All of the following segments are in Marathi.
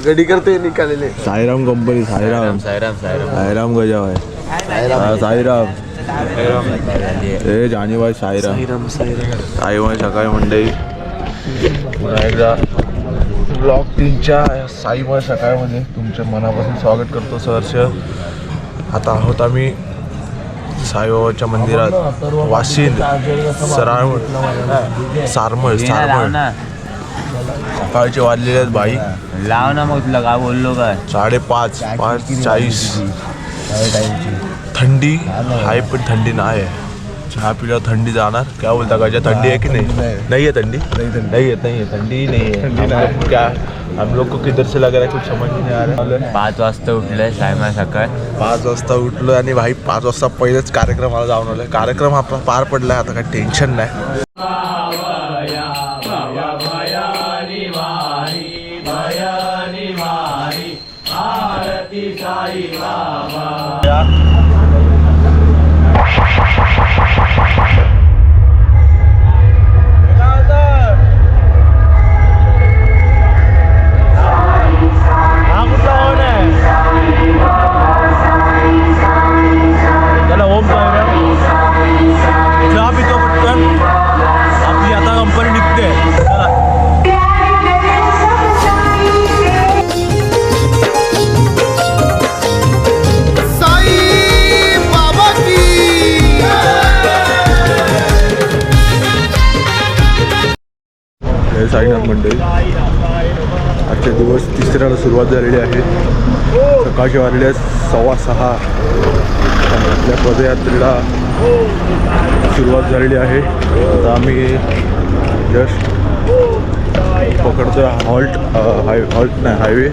तो गडी करते निकालेले साईराम कंपनी साईराम. साईराम साईराम साईराम. गजा आहे. हा, साईराम. ए जाणीबाई साईराम. साईराम साईराम. साईबाई सकाळी मंडई. पुन्हा एकदा ब्लॉग तीनच्या साईबाई सकाळमध्ये तुमच्या मनापासून स्वागत करतो सहर्ष. आता आहोत आम्ही साईबाबाच्या मंदिरात. वाशिंद सराळ सारमळ सारमळ. सकाळचे वाजलेले आहेत बाई लाव ना मग तुला काय बोललो काय? साडेपाच पाच चाळीस. थंडी? आहे पण थंडी नाही आहे. चहा पिल्यावर थंडी जाणार. काय बोलता का थंडी आहे की नाही? नाही. आहे थंडी? नाही आहे नाही आहे थंडी नाही है हम लोग क्या? हम लोग को किधर से लग रहा है कुछ समझ नहीं आ रहा है. पाच वाजता उठलंय सायमा सकाळ. पाच वाजता उठलो आणि भाई पाच वाजता पहिलेच कार्यक्रमाला जाऊन आलोय. कार्यक्रम आपला पार पडलाय आता काही टेन्शन नाही. I love you. साईनाथ मंडळी. आजचे दिवस तिसऱ्याला सुरुवात झालेली आहे. सकाळची वाजले सव्वा सहा. आपल्या पदयात्रेला सुरुवात झालेली आहे. आता आम्ही जस्ट पकडतो हॉल्ट हाय हॉल्ट नाही हायवे.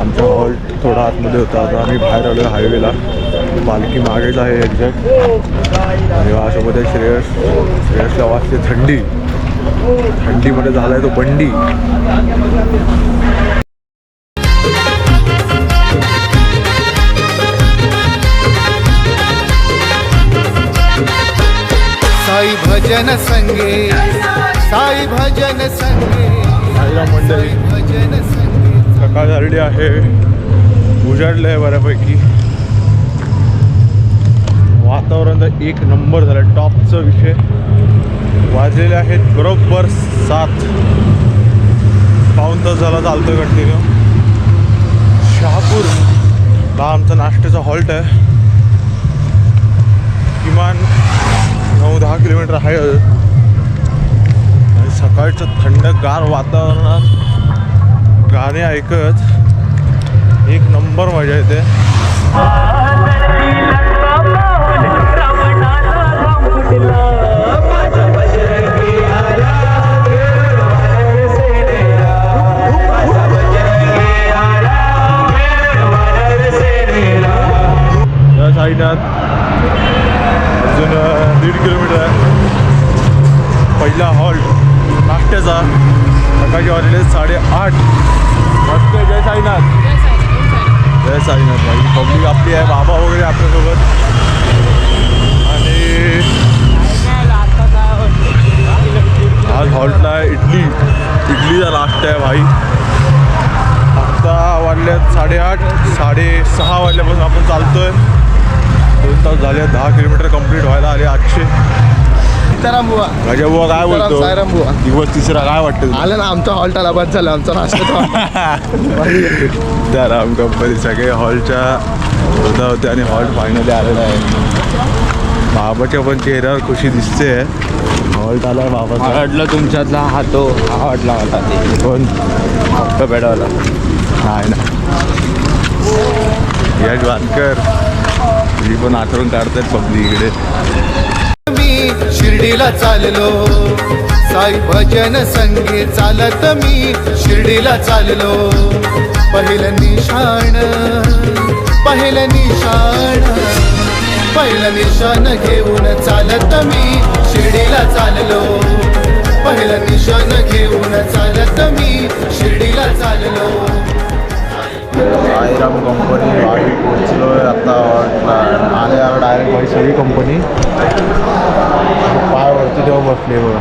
आमचा हॉल्ट थोडा आतमध्ये होता. आता आम्ही बाहेर आलो हायवेला. पालखी मागेच आहे एक्झॅक्ट. आणि वासोबत श्रेयस श्रेयसला वाजते थंडी. थंडीमध्ये झालाय तो बंडी. साई भजन संगे साई भजन संगे साईराम मंडळी भजन संगे. सकाळ झालेली आहे. उजाडलं आहे बऱ्यापैकी. वातावरण तर एक नंबर झालं टॉपचा विषय. वाजलेले आहेत बरोबर सात. पाऊन तास झाला चालतोय कंटिन्यू शहापूर. हा आमचा नाश्त्याचा हॉल्ट आहे. किमान नऊ दहा किलोमीटर आहे. आणि सकाळचं थंडगार वातावरणात गाणे ऐकत एक नंबर मजा येते. या अजून दीड किलोमीटर आहे. पहिला हॉल्ट नाश्त्याचा सकाळचे वाजले साडेआठ. मस्त आहे, जय साईनाथ. जय साईनाथ भाई. पब्लिक आपली आहे बाबा वगैरे आपल्यासोबत. आणि आज हॉल्टला इडली. इडलीचा नाश्ता आहे भाई. आत्ता वाजल्यात साडेआठ साडेसहा वाजल्यापासून आपण चालतो आहे तास झाले दहा किलोमीटर कंप्लीट व्हायला आले आठशे. सीताराम बुवा गजाबुवा काय बोलतो? साईराम बुवा. दिवस तिसरा काय वाटतं? आलं ना आमचा हॉल्ट आला बस झाला आमचा नाश्ता त्या राम कंपनी सगळे हॉलच्या होता होते आणि हॉल फायनली आलेला आहे. बाबाच्या पण चेहऱ्यावर खुशी दिसते. हॉल्ट आलाय बाबाचा. वाटलं तुमच्यातला हा तो हा वाटला मला ते. कोण? हप्ता पेडवला नाही ना. यश वानकर. मी पण आठवण काढतात पब्लिक इकडे. मी शिर्डीला चाललो. साई भजन संगे चालत मी शिर्डीला चाललो. पहिलं निशाण पहिलं निशाण. पहिलं निशाण घेऊन चालत मी शिर्डीला चाललो. पहिलं निशाण घेऊन चालत मी शिर्डीला चाललो. साईराम कंपनी गाडी पोचलो आहे आता आले आला डायरेक्ट माझी सगळी कंपनी. पाय वरती तेव्हा बसले बघा.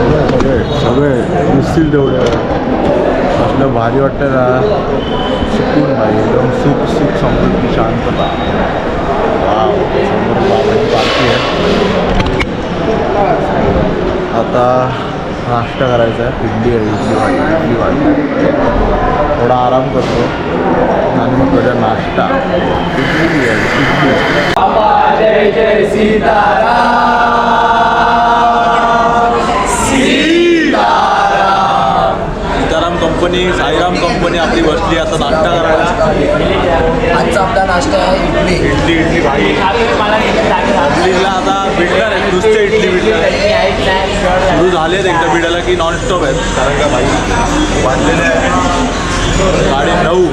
सगळे सगळे सगळे दिसतील तेवढे. असलं भारी वाटतं ना. सुकून भाई एकदम सुख सुख समृद्धी शांतता. वाव, समोर बाबाची आहे. आता नाश्ता करायचा आहे. इडली आहे इडली भाजी इडली भाजी. थोडा आराम करतो. आणि मग करूया नाश्ता. इडली आहे इडली. सीताराम कंपनी साईराम कंपनी आपली बसली आता नाश्ता करायला. आजचा आपला नाश्ता आहे इडली. इडली इडली भाई इडलीला आता भेटणार आहे नुसते इडली भेटणार सुरू झाले आहेत एकदा बिडायला की नॉनस्टॉप आहेत? कारण का भाई वाजलेले आहे साडे नऊ.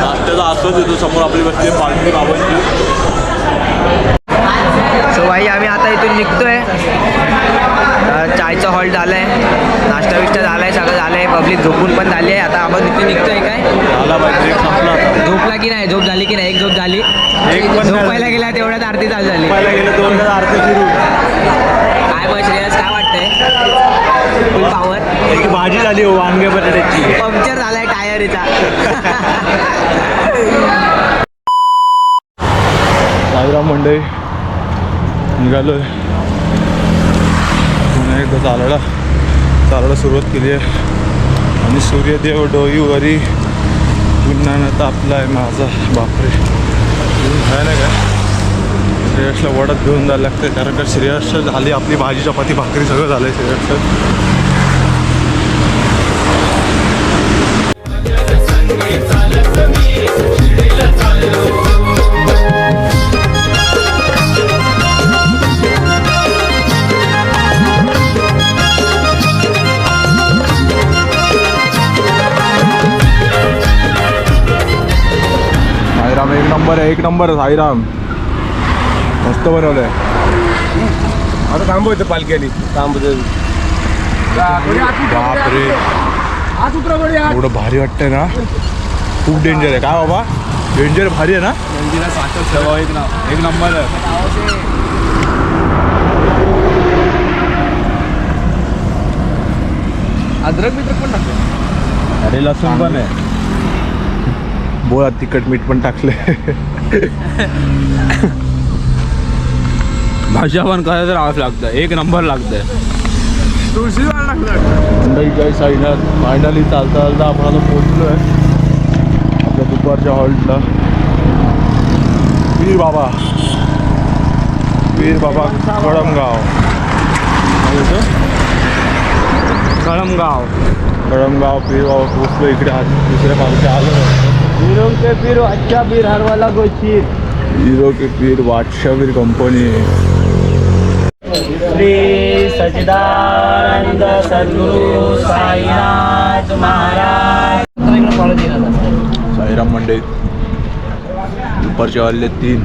नाश्त्याचा आस्वाद येतो समोर आपली बसली पालखी बाबांची. सो भाई आम्ही आता इथून निघतोय. चायचं हॉल्ट झालं आहे नाश्ता बिष्टा झाला आहे सगळं झालं आहे पब्लिक झोपून पण झाली आहे. आता आपण इथे निघतोय काय. झोपला की नाही? झोप झाली की नाही? एक झोप झाली. झोपायला गेला तेवढ्यात आरती चालू झाली. आरती सुरू काय मग श्रेयस काय वाटतंय फुल एक भाजी झाली हो वांगे बटाट्याची. पंक्चर झालाय टायरीचा. साईराम मंडई निघालो आहे पुन्हा एकदा चालायला. चालायला सुरुवात केली आहे. आणि सूर्यदेव डोईवरी पुन्हा तापला आहे माझा. बापरे. ऊन आहे. ना का श्रेयसला वडात घेऊन जायला लागतं कारण का श्रेयस झाली आपली भाजी चपाती भाकरी सगळं झालं आहे श्रेयसचं. नंबर आहे एक नंबर साईराम. मस्त बनवलं आहे आता थांबवतो पालखी थांबतो बापरे. एवढं भारी वाटतंय ना. खूप डेंजर आहे. काय बाबा? डेंजर भारी आहे ना? एक नंबर आहे. अद्रक बिद्रक पण टाकलं. अरे लसूण पण आहे. बोळा तिखट मीठ पण टाकले भाषा पण कसं तर आवाज लागतं एक नंबर लागतंय. तुळशी मंडई काय साईनात फायनली चालता चालता आपण आता पोहोचलो आहे आपल्या दुपारच्या हॉल्टला वीर बाबा. वीर बाबा कळमगाव. काय कळमगाव. कळमगाव पीर बाबा पोचलो इकडे आज. दुसऱ्या पावसाचे आलो. फिरो के फिरो अच्छा फिर हरवाला गोशीर हिरो के पीर बादशावीर कंपनी श्री सचिदानंद सद्गुरु साईनाथ महाराज। साईराम मंडई दुपारचे वाजले तीन.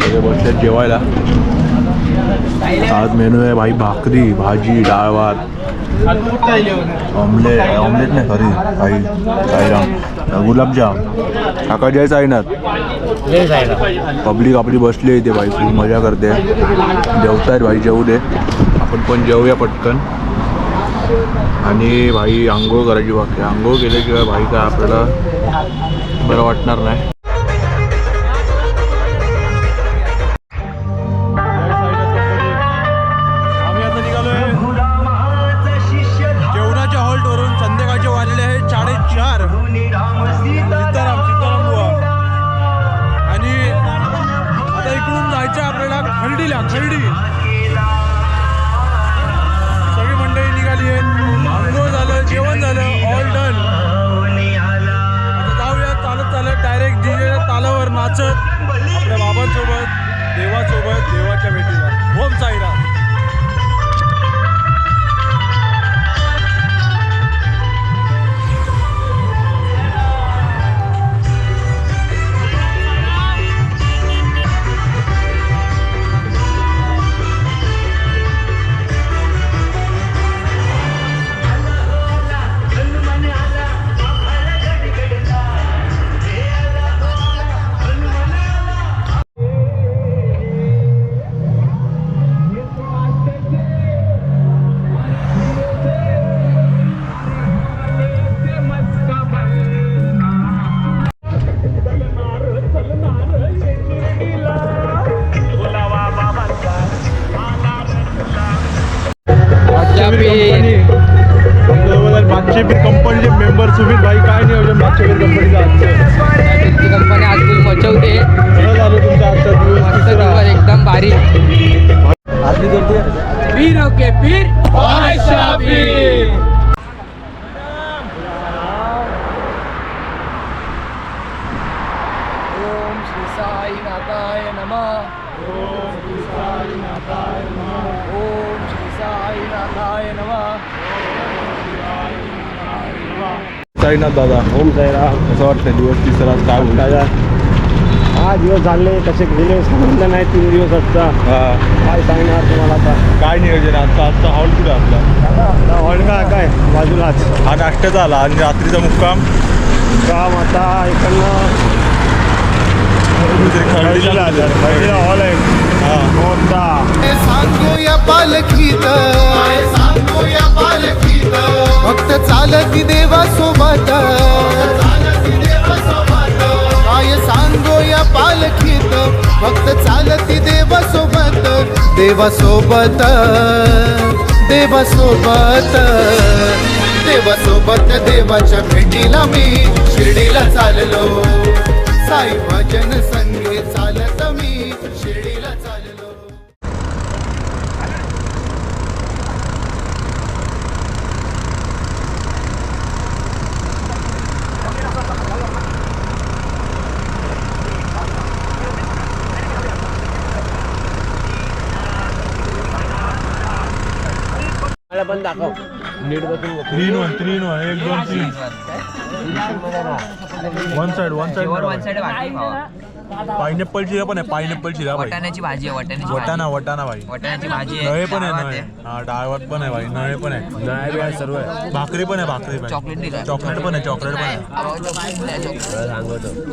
सगळे बसले जेवायला. आज मेनू आहे भाई भाकरी भाजी डाळ भात. ऑमलेट ऑमलेट नाही सॉरी काही साईराम. गुलाबजाम. काका जय साईनाथ. पब्लिक आपली बसली आहे इथे भाई खूप मजा करते. जेवतायत भाई जेवू दे. आपण पण जेवूया पटकन. आणि भाई आंघोळ करायची बाकी. आंघोळ केल्याशिवाय भाई काय आपल्याला बरं वाटणार नाही. तालावर नाचत आपल्या बाबांसोबत देवासोबत देवाच्या भेटीला. ओम साईराम. बीर कंपनीचे मेंबर सुमित भाई काय नियोजन मागच्या बीर कंपनीचं आजचं. कंपनी आज फुल मचवते. बरं झालं तुमचा आजचा दिवस एकदम भारी. आरती करते पीर ओके पीर ओम श्री साई नाथाय नमः ओम श्री साई नाथाय नमः ओम श्री साई नाथाय नमः साईनाथ दादा. ओम साईराम. कसं वाटतं दिवस तिसरा? आज काय बोलता हा दिवस झाले. कसे गेले. समजलं नाही तीन दिवस आजचा. हा. काय सांगणार तुम्हाला आता? काय नियोजन आहे? आजचा आजचा हॉल कुठे आपला? हॉल का काय? बाजूलाच. हा नाश्त्याचा आला. आणि रात्रीचा मुक्काम? काम आता इकडनं हॉल आहे. हा. सांगूया पालखीत सांगूया पालखीत फक्त चालती देवा सोबत. देवासोबत देवासोबत देवासोबत देवाच्या भेटीला मी शिर्डीला चाललो. Three in one three in one एक दोन तीन. One side one one side side भाजी पायनॅपल चिरा पण आहे पायनॅपल चिरा भाई. वटाण्याची भाजी आहे वटाण्याची वटाणा वटाणा भाई. वटाण्याची भाजी आहे नळे पण आहे नळे. हा डाळवट पण आहे भाई नळे पण आहे. नळे आहे सर्व आहे. भाकरी पण आहे भाकरी पण चॉकलेट. चॉकलेट पण आहे चॉकलेट पण आहे.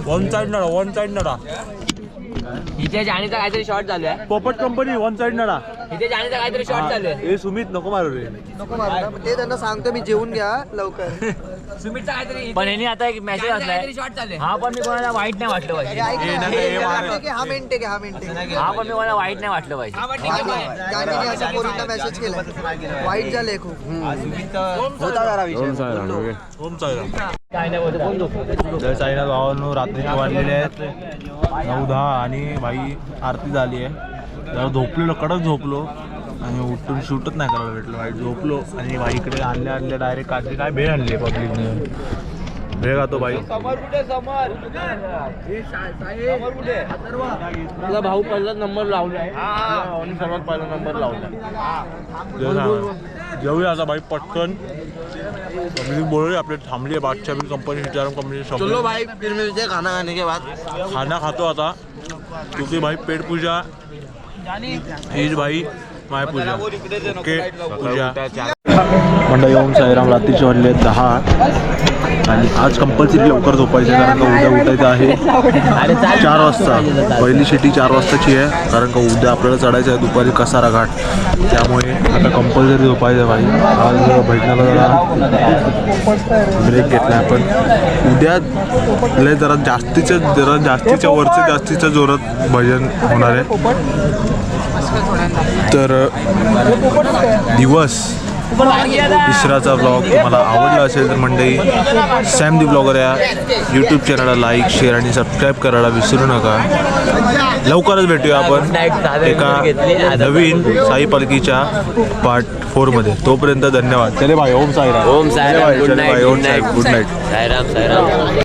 वन साइड नडा वन साइड नडा. इथे जाणीचा काहीतरी शॉर्ट चालू आहे पोपट कंपनी वन साइड नडा. इथे जाणीचा काहीतरी शॉर्ट चालू आहे ए सुमित नको मारू रे. ते त्यांना सांगतो मी जेवून घ्या लवकर. सुमितचा काहीतरी पण यांनी आता एक मेसेज जाणीचा असलाय. काहीतरी शॉर्ट चालू आहे हा पण मी कोणाला वाईट नाही वाटलं पाहिजे. ऐक ना, नका, हे मार. हा मिनिट घ्या हा मिनिट हा पण मी कोणाला वाईट नाही वाटलं पाहिजे. हा, पण ठीक आहे, बाय. गांधीने असं पोरींना मेसेज केलाय. वाईट झालंय खूप. ओम साईराम. जय साईनाथ भावांनो रात्रीचे वाढलेले आहेत. नऊ दहा आणि भाई आरती झाली आहे. जरा झोपलेलो कडक झोपलो. आणि उठून शूटच नाही करायला भेटलं. भाई झोपलो आणि भाई इकडे आणल्या आणल्या डायरेक्ट काजरी काय भेळ आणली आहे पब्लिकने भेळ खातो भाई। आपला भाऊ पहिला नंबर लावलाय. आणि सर्वात पहिला नंबर लावला जेवूया आता भाई पटकन. बोलले आपले थांबली आहे बादशाह बिल कंपनी सीताराम कंपनी चलो भाई फिर मिलते खाना खाने के बाद. खाना खातो आता. क्योंकि भाई पेट पूजा. इज भाई माय पूजा. ओके पूजा. मंडळी ओम साईराम. रात्रीचे वाजले दहा. आणि आज कंपल्सरी लवकर झोपायचं कारण का उद्या उठायचं आहे. चार वाजता. पहिली शिटी चार वाजताची आहे कारण का उद्या आपल्याला चढायचं आहे दुपारी कसारा घाट. त्यामुळे आता कंपल्सरी झोपायचं भाई. आज भजनाला जरा ब्रेक घेतला आपण. उद्या लय जरा जास्तीच्या जरा जास्तीच्या वरचं जास्तीच्या जोरात भजन होणार आहे. तर दिवस तिसराचा ब्लॉग तुम्हाला आवडला असेल तर मंडळी सॅम दी ब्लॉगर या यूट्यूब चॅनलला लाईक शेअर आणि सबस्क्राईब करायला विसरू नका. लवकरच भेटूया आपण एका नवीन साई पालखीच्या पार्ट फोरमध्ये तोपर्यंत धन्यवाद. चले भाई Om Sairam. Om Sairam. Good night good night Sairam Sairam.